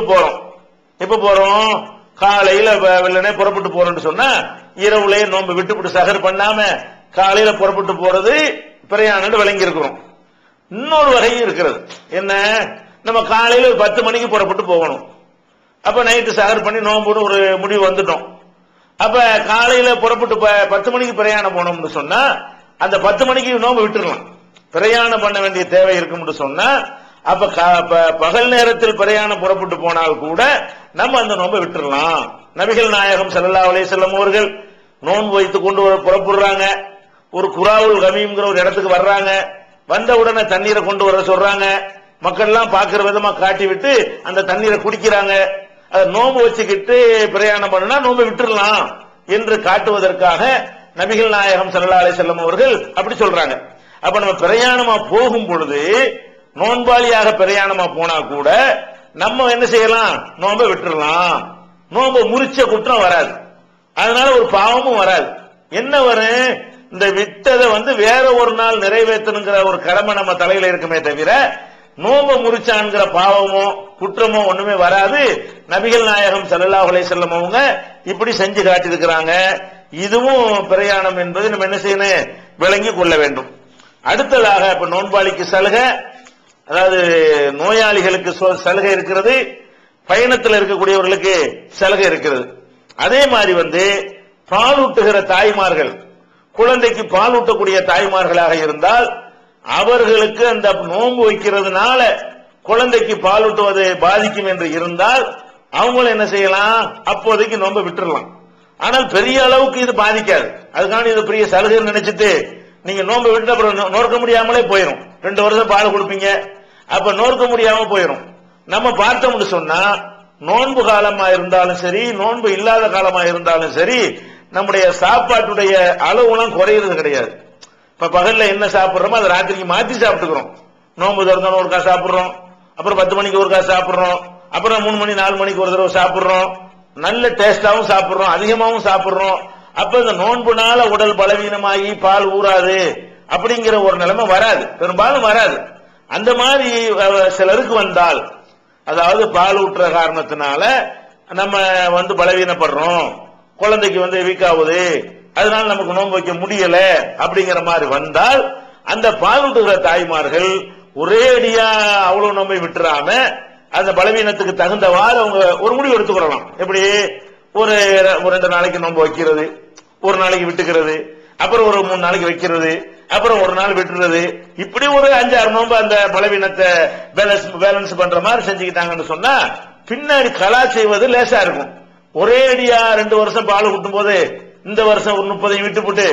போறோம். எப்ப போறோம்? காலையில வெள்ளனே புறப்பட்டு போறோம்னு சொன்னா இரவுலயே நோன்பு விட்டுவிட்டு சகர் பண்ணாம காலையில புறப்பட்டு போறது பிரயாணம் விளங்கி இருக்கிறோம் இன்னொரு வகையும் இருக்கிறது. என்ன? நம்ம காலையில ஒரு பத்து மணிக்கு புறப்பட்டு போகணும். அப்ப நைட்டு சகர் பண்ணி நோம்புன்னு ஒரு முடிவு வந்துட்டோம். அப்ப காலையில புறப்பட்டு பத்து மணிக்கு பிரயாணம் போனோம்னு சொன்னா அந்த பத்து மணிக்கு நோம்பு விட்டுறலாம். பிரயாணம் பண்ண வேண்டிய தேவை இருக்கும்னு சொன்னா அப்ப பகல் நேரத்தில் பிரயாணம் புறப்பட்டு போனால் கூட நம்ம அந்த நோன்பை விட்டுடலாம் நபிகள் நாயகம் செல்லல்லா அலைஹி அவர்கள் நோன்பு வைத்து கொண்டு வர புறப்படுறாங்க. ஒரு குராவுல் கமிங்கிற ஒரு இடத்துக்கு வர்றாங்க. வந்த உடனே தண்ணீரை கொண்டு வர சொல்றாங்க. மக்கள் எல்லாம் பாக்குற விதமா காட்டி விட்டு அந்த தண்ணீரை குடிக்கிறாங்க. அதை நோம்பு வச்சுக்கிட்டு பிரயாணம் பண்ணுனா நோம்பு விட்டுறலாம் என்று காட்டுவதற்காக நபிகள் நாயகம் ஸல்லல்லாஹு அலைஹி அவர்கள் அப்படி சொல்றாங்க. அப்ப நம்ம பிரயாணமா போகும் பொழுது நோன்பாளியாக பிரயாணமா போனா கூட நம்ம என்ன செய்யலாம்? நோம்பை விட்டுறலாம். நோம்பை முறிச்ச குற்றம் வராது. அதனால ஒரு பாவமும் வராது. என்ன வரும் இந்த விட்டதை வந்து வேற ஒரு நாள் நிறைவேற்றணுங்கிற ஒரு கடமை நம்ம தலையில இருக்குமே தவிர நோம்ப முறிச்சான்கிற பாவமோ குற்றமோ ஒண்ணுமே வராது. நபிகள் நாயகம் ஸல்லல்லாஹு அலைஹி வஸல்லம் அவங்க இப்படி செஞ்சு காட்டியிருக்கிறாங்க. இதுவும் பிரயாணம் என்பது நம்ம என்ன செய்யணும்? விளங்கி கொள்ள வேண்டும். அடுத்ததாக இப்ப நோன்பாளிக்கு சலுகை அதாவது நோயாளிகளுக்கு சலுகை இருக்கிறது பயணத்தில் இருக்கக்கூடியவர்களுக்கு சலுகை இருக்கிறது. அதே மாதிரி வந்து பாலூட்டுகிற தாய்மார்கள் குழந்தைக்கு பால் ஊட்டக்கூடிய தாய்மார்களாக இருந்தால் அவர்களுக்கு அந்த நோன்பு வைக்கிறதுனால குழந்தைக்கு பால் ஊட்டுவது பாதிக்கும் என்று இருந்தால் அவங்களும் என்ன செய்யலாம்? அப்போதைக்கு நோன்பை விட்டுறலாம். ஆனால் பெரிய அளவுக்கு இது பாதிக்காது. அதுக்கான இது பெரிய சலுகைன்னு நினைச்சிட்டு நீங்க நோன்பை விட்டு அப்புறம் நோ- நோர்க்க முடியாமலே போயிடும் ரெண்டு வருஷம் பால் கொடுப்பீங்க. அப்ப நோர்க்க முடியாம போயிடும் நம்ம பார்த்தோம்னு சொன்னா நோன்பு காலமா இருந்தாலும் சரி நோன்பு இல்லாத காலமா இருந்தாலும் சரி நம்முடைய சாப்பாட்டுடைய அளவுலாம் குறையிறது கிடையாது. இப்ப பகல்ல என்ன சாப்பிடுறோமோ அதை ராத்திரிக்கு மாத்தி சாப்பிட்டுக்கிறோம். நோன்பு திறந்தோம் ஒருக்கா சாப்பிடுறோம். அப்புறம் பத்து மணிக்கு ஒருக்கா சாப்பிடுறோம். அப்புறம் மூணு மணி நாலு மணிக்கு ஒரு தடவை சாப்பிடுறோம். நல்ல டேஸ்டாவும் சாப்பிடுறோம். அதிகமாகவும் சாப்பிடுறோம். அப்ப இந்த நோன்புனால உடல் பலவீனமாகி பால் ஊறாது அப்படிங்கிற ஒரு நிலைமை வராது. பெரும்பாலும் வராது. அந்த மாதிரி சிலருக்கு வந்தால் அதாவது பால் ஊட்டுற காரணத்தினால நம்ம வந்து பலவீனப்படுறோம். குழந்தைக்கு வந்து வீக் ஆகுது. அதனால நமக்கு நோன்பு வைக்க முடியல அப்படிங்கிற மாதிரி வந்தால் அந்த பால் ஊட்டுகிற தாய்மார்கள் ஒரேடியா அவ்வளவு நோம்பை விட்டுறாம அந்த பலவீனத்துக்கு தகுந்தவாறு அவங்க ஒரு முடிவு எடுத்துக்கொள்ளலாம் எப்படி? ஒரு ஒரு ரெண்டு நாளைக்கு நோன்பு வைக்கிறது. ஒரு நாளைக்கு விட்டுக்கிறது அப்புறம் ஒரு மூணு நாளைக்கு வைக்கிறது அப்புறம் ஒரு நாள் விட்டுறது. இப்படி ஒரு அஞ்சாறு நோன்பு அந்த பலவீனத்தை பேலன்ஸ் பேலன்ஸ் பண்ற மாதிரி செஞ்சுக்கிட்டாங்கன்னு சொன்னா பின்னாடி கலா செய்வது லேசா இருக்கும். ஒரே அடியா ரெண்டு வருஷம் பால் ஊட்டும் போது இந்த வருஷம் ஒரு முப்பதையும் விட்டுப்புட்டு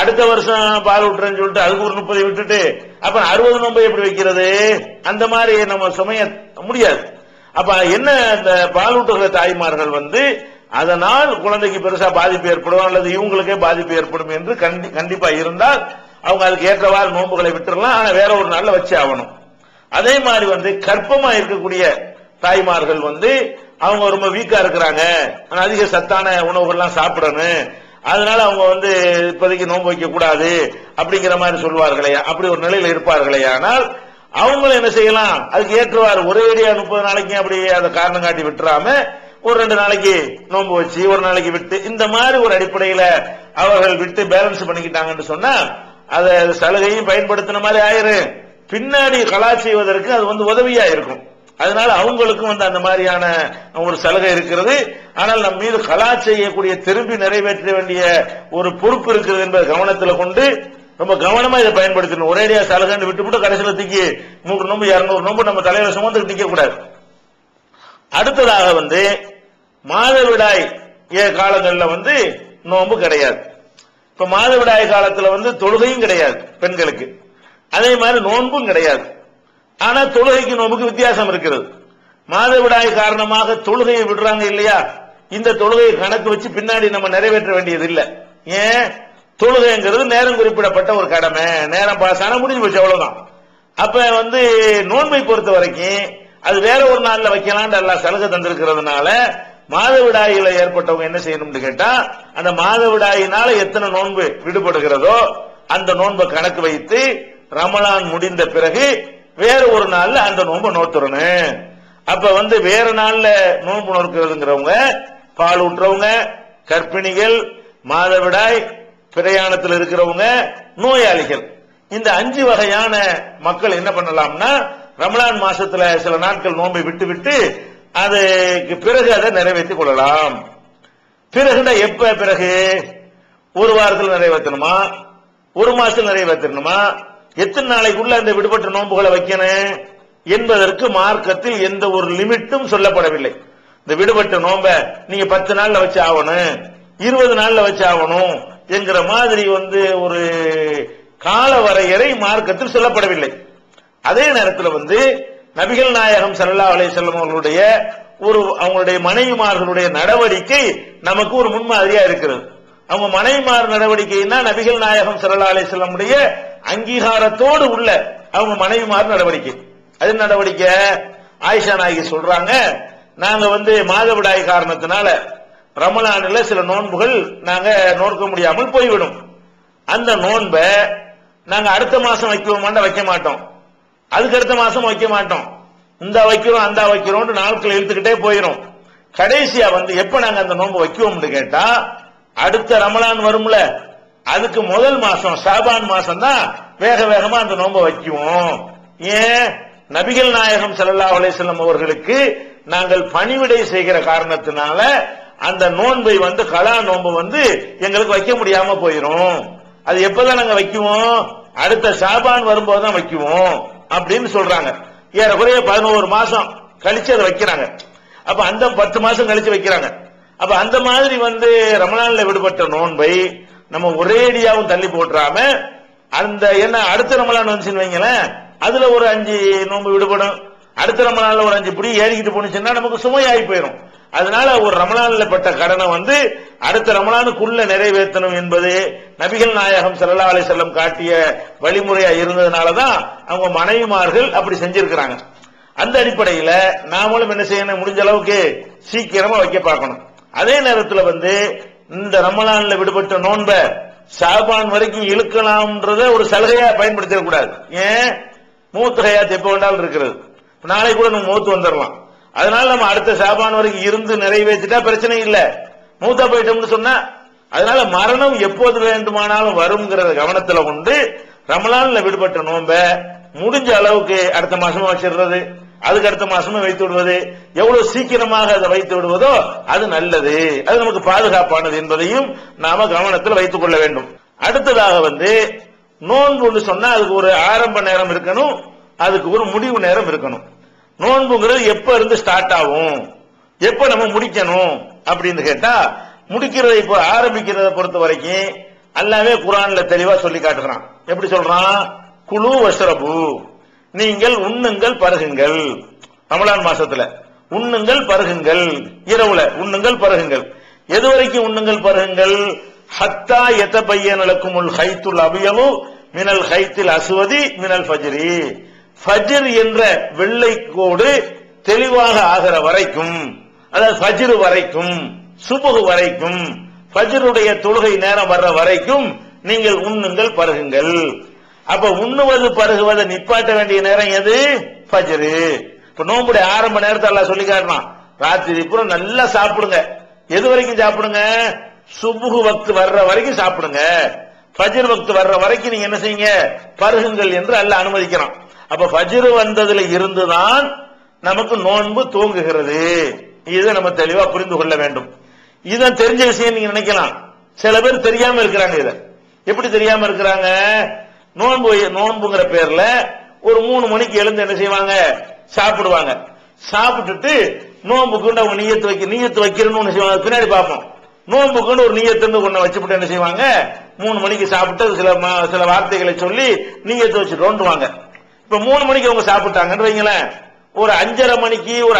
அடுத்த வருஷம் பால் விட்டுறேன்னு சொல்லிட்டு அதுக்கு ஒரு முப்பதை விட்டுட்டு அப்புறம் அறுபது நோன்பை எப்படி வைக்கிறது? அந்த மாதிரி நம்ம சுமைய முடியாது. அப்ப என்ன அந்த பால் ஊட்டுகிற தாய்மார்கள் வந்து அதனால் குழந்தைக்கு பெருசா பாதிப்பு ஏற்படும் அல்லது இவங்களுக்கே பாதிப்பு ஏற்படும் என்று கண்டி- கண்டிப்பா இருந்தால் அவங்க அதுக்கு ஏற்றவாறு நோன்புகளை விட்டுடலாம் ஆனா வேற ஒரு நாள்ல வச்சு ஆகணும். அதே மாதிரி வந்து கற்பமா இருக்கக்கூடிய தாய்மார்கள் வந்து அவங்க ரொம்ப வீக்கா இருக்கிறாங்க. ஆனா அதிக சத்தான உணவுகள்லாம் சாப்பிடணும். அதனால அவங்க வந்து இப்போதைக்கு நோன்பு வைக்க கூடாது அப்படிங்கிற மாதிரி சொல்வார்களே அப்படி ஒரு நிலையில இருப்பார்களே. ஆனால் அவங்களும் என்ன செய்யலாம்? அதுக்கு ஏற்றவாறு ஒரே அடியா முப்பது நாளைக்கு அப்படி அதை காரணம் காட்டி விட்டுறாம ஒரு ரெண்டு நாளைக்கு நோன்பு வச்சு ஒரு நாளைக்கு விட்டு இந்த மாதிரி ஒரு அடிப்படையில அவர்கள் விட்டு பேலன்ஸ் பண்ணிக்கிட்டாங்கன்னு சொன்னா அதை சலுகையும் பயன்படுத்தின மாதிரி ஆயிரு. பின்னாடி கலா செய்வதற்கு அது வந்து உதவியா இருக்கும். அதனால அவங்களுக்கும் வந்து அந்த மாதிரியான ஒரு சலுகை இருக்கிறது. ஆனால் நம் மீது கலா செய்யக்கூடிய திரும்பி நிறைவேற்ற வேண்டிய ஒரு பொறுப்பு இருக்கிறது என்பதை கவனத்தில் கொண்டு ரொம்ப கவனமா இதை பயன்படுத்தணும். ஒரேடியா சலுகைன்னு விட்டுவிட்டு கடைசியில் தூக்கி நூறு நோம்பு இரநூறு நோம்பு நம்ம தலையில சுமந்துக்கிட்டு நிக்க கூடாது அடுத்ததாக வந்து மாதவிடாய் காலங்களில் வந்து நோன்பு கிடையாது. இப்ப மாதவிடாய் காலத்துல வந்து தொழுகையும் கிடையாது பெண்களுக்கு. அதே மாதிரி நோன்பும் கிடையாது. ஆனா தொழுகைக்கு நோன்புக்கு வித்தியாசம் இருக்கிறது. மாதவிடாய் காரணமாக தொழுகையை விடுறாங்க இல்லையா? இந்த தொழுகையை கணக்கு வச்சு பின்னாடி நம்ம நிறைவேற்ற வேண்டியது இல்லை. ஏன்? தொழுகைங்கிறது நேரம் குறிப்பிடப்பட்ட ஒரு கடமை. நேரம் பாஸ் முடிஞ்சு போச்சு அவ்வளவுதான். அப்ப வந்து நோன்பை பொறுத்த வரைக்கும் அது வேற ஒரு நாள்ல வைக்கலாம்னு எல்லாம் சலுகை தந்திருக்கிறதுனால மாதவிடாயில ஏற்பட்டவங்க என்ன செய்யணும்னு கேட்டா அந்த மாதவிடாயினால எத்தனை நோன்பு விடுபடுகிறதோ அந்த நோன்பை கணக்கு வைத்து ரமலான் முடிந்த பிறகு வேற ஒரு நாள்ல அந்த நோன்பை நோத்துறணும். அப்ப வந்து வேற நாள்ல நோன்பு நோக்கிறதுங்கிறவங்க பால் ஊட்டுறவங்க கர்ப்பிணிகள் மாதவிடாய் பிரயாணத்தில் இருக்கிறவங்க நோயாளிகள். இந்த அஞ்சு வகையான மக்கள் என்ன பண்ணலாம்னா ரமலான் மாசத்துல சில நாட்கள் நோன்பை விட்டு விட்டு அதுக்கு பிறகு அதை நிறைவேற்றிக் கொள்ளலாம். பிறகுனா எப்ப பிறகு? ஒரு வாரத்தில் நிறைவேற்றணுமா? ஒரு மாசத்தில் நிறைவேற்றணுமா? எத்தனை நாளைக்குள்ள அந்த விடுபட்ட நோன்புகளை வைக்கணும்? என்பதற்கு மார்க்கத்தில் எந்த ஒரு லிமிட்டும் சொல்லப்படவில்லை. இந்த விடுபட்ட நோம்ப நீங்க பத்து நாள்ல வச்சு ஆகணும். இருபது நாள்ல வச்சு ஆகணும் என்கிற மாதிரி வந்து ஒரு கால வரையறை மார்க்கத்தில் சொல்லப்படவில்லை. அதே நேரத்தில் வந்து நபிகள் நாயகம் சல்லா அலைஹி செல்லம் அவர்களுடைய ஒரு அவங்களுடைய மனைவிமார்களுடைய நடவடிக்கை நமக்கு ஒரு முன்மாதிரியா இருக்கிறது. அவங்க மனைவிமார் நடவடிக்கைன்னா நபிகள் நாயகம் சல்லா அலைஹி செல்லமுடைய அங்கீகாரத்தோடு உள்ள அவங்க மனைவிமார் நடவடிக்கை. அது நடவடிக்கை ஆயிஷா நாயகி சொல்றாங்க. நாங்க வந்து மாதவிடாய் காரணத்தினால ரமலானில் சில நோன்புகள் நாங்க நோக்க முடியாமல் போய்விடும். அந்த நோன்பை நாங்க அடுத்த மாசம் வைக்குவோமாண்டா வைக்க மாட்டோம். அதுக்கு அடுத்த மாசம் வைக்க மாட்டோம். இந்த வைக்கிறோம் அந்த வைக்கிறோம் நாட்கள் இழுத்துக்கிட்டே போயிடும் கடைசியா வந்து எப்ப நாங்க அந்த நோன்பு வைக்குவோம்னு கேட்டா அடுத்த ரமலான் வரும்ல அதுக்கு முதல் மாசம் ஷாபான் மாசம் தான் வேக வேகமா அந்த நோன்பை வைக்குவோம். ஏன்? நபிகள் நாயகம் ஸல்லல்லாஹு அலைஹி அவர்களுக்கு நாங்கள் பணிவிடை செய்கிற காரணத்தினால அந்த நோன்பை வந்து கலா நோன்பு வந்து எங்களுக்கு வைக்க முடியாம போயிரும். அது எப்பதான் நாங்க வைக்குவோம்? அடுத்த ஷாபான் வரும்போது தான் வைக்குவோம். அப்படின்னு சொல்றாங்க. ஏறக்குறைய பதினோரு மாசம் கழிச்சு அதை வைக்கிறாங்க. அப்ப அந்த பத்து மாசம் கழிச்சு வைக்கிறாங்க. அப்ப அந்த மாதிரி வந்து ரமணான்ல விடுபட்ட நோன்பை நம்ம ஒரேடியாவும் தள்ளி போட்டுறாம அந்த என்ன அடுத்த ரமலான் வந்துச்சுன்னு வைங்களேன் அதுல ஒரு அஞ்சு நோன்பு விடுபடும். அடுத்த ரமலான்ல ஒரு அஞ்சு புடி ஏறிக்கிட்டு போனுச்சுன்னா நமக்கு சுமையாகி போயிடும் அதனால ஒரு ரமலான்ல பட்ட கடனை வந்து அடுத்த ரமலானுக்குள்ள நிறைவேற்றணும் என்பது நபிகள் நாயகம் சல்லா அலி செல்லம் காட்டிய வழிமுறையா இருந்ததுனால தான் அவங்க மனைவிமார்கள் அப்படி செஞ்சிருக்கிறாங்க. அந்த அடிப்படையில நாமளும் என்ன செய்யணும்? முடிஞ்ச அளவுக்கு சீக்கிரமா வைக்க பார்க்கணும். அதே நேரத்துல வந்து இந்த ரமலான்ல விடுபட்ட நோன்ப சாபான் வரைக்கும் இழுக்கலாம்ன்றத ஒரு சலுகையா பயன்படுத்திடக்கூடாது. ஏன்? மூத்த ஹயாத் எப்ப வேண்டாலும் இருக்கிறது. நாளைக்கு கூட நம்ம மூத்து வந்துடலாம். அதனால நம்ம அடுத்த ஷாபான் வரைக்கும் இருந்து நிறைவேற்றிட்டா பிரச்சனை இல்ல. மூத்தா போயிட்டோம்னு சொன்னா அதனால மரணம் எப்போது வேண்டுமானாலும் வரும்ங்கிறத கவனத்துல கொண்டு ரமலான்ல விடுபட்ட நோம்ப முடிஞ்ச அளவுக்கு அடுத்த மாசமா வச்சிடுறது அதுக்கு அடுத்த மாசமும் வைத்து விடுவது எவ்வளவு சீக்கிரமாக அதை வைத்து விடுவதோ அது நல்லது. அது நமக்கு பாதுகாப்பானது என்பதையும் நாம கவனத்தில் வைத்துக் கொள்ள வேண்டும். அடுத்ததாக வந்து நோன்புன்னு சொன்னா அதுக்கு ஒரு ஆரம்ப நேரம் இருக்கணும் அதுக்கு ஒரு முடிவு நேரம் இருக்கணும். நோன்புங்கிறது எப்ப இருந்து ஸ்டார்ட் ஆகும்? எப்ப நம்ம முடிக்கணும்? அப்படின்னு கேட்டா முடிக்கிறதை இப்போ ஆரம்பிக்கிறத பொறுத்த வரைக்கும் அல்லாவே குரான்ல தெளிவா சொல்லி காட்டுகிறான். எப்படி சொல்றான்? குழு வஷ்ரபு. நீங்கள் உண்ணுங்கள் பருகுங்கள். ரமலான் மாசத்துல. உண்ணுங்கள் பருகுங்கள். இரவுல உண்ணுங்கள் பருகுங்கள். எது வரைக்கும் உண்ணுங்கள் பருகுங்கள்? ஹத்தா எத்த பையன் உல் ஹைத்துல் அபியவு மினல் ஹைத்தில் அசுவதி மினல் ஃபஜ்ரி. ஃபஜிர் என்ற வெள்ளை கோடு தெளிவாக ஆகிற வரைக்கும் அதாவது ஃபஜிர் வரைக்கும் சுபுகு வரைக்கும் ஃபஜ்ருடைய தொழுகை நேரம் வர்ற வரைக்கும் நீங்கள் உண்ணுங்கள் பருகுங்கள். அப்ப உண்ணுவது பருகுவதை நிப்பாட்ட வேண்டிய நேரம் எது? ஃபஜ்ரு. இப்ப நோம்புடைய ஆரம்ப நேரத்தை எல்லாம் சொல்லி காட்டலாம் ராத்திரி பூரா நல்லா சாப்பிடுங்க. எது வரைக்கும் சாப்பிடுங்க? சுபுகு வக்து வர்ற வரைக்கும் சாப்பிடுங்க. ஃபஜர் வக்து வர்ற வரைக்கும் நீங்க என்ன செய்யுங்க? பருகுங்கள் என்று அல்ல அனுமதிக்கிறான். அப்ப பஜ்ரு வந்ததுல இருந்துதான் நமக்கு நோன்பு தூங்குகிறது. இதை நம்ம தெளிவா புரிந்து கொள்ள வேண்டும். இதுதான் தெரிஞ்ச விஷயம் நீங்க நினைக்கலாம். சில பேர் தெரியாம இருக்கிறாங்க இத. எப்படி தெரியாம இருக்கிறாங்க? நோன்பு நோன்புங்கிற பேர்ல ஒரு மூணு மணிக்கு எழுந்து என்ன செய்வாங்க? சாப்பிடுவாங்க. சாப்பிட்டுட்டு நோன்புக்கு அவங்க நீயத்து வைக்க நீயத்து வைக்கிறேன்னு ஒன்று செய்வாங்க. பின்னாடி பார்ப்போம். நோன்புக்குன்னு ஒரு நீயத்துன்னு ஒண்ணு வச்சுப்பட்டு என்ன செய்வாங்க? மூணு மணிக்கு சாப்பிட்டு சில சில வார்த்தைகளை சொல்லி நீயத்து வச்சு தோண்டுவாங்க இப்ப மூணு மணிக்கு அவங்க சாப்பிட்டாங்கன்னு வைங்களேன். ஒரு அஞ்சரை மணிக்கு ஒரு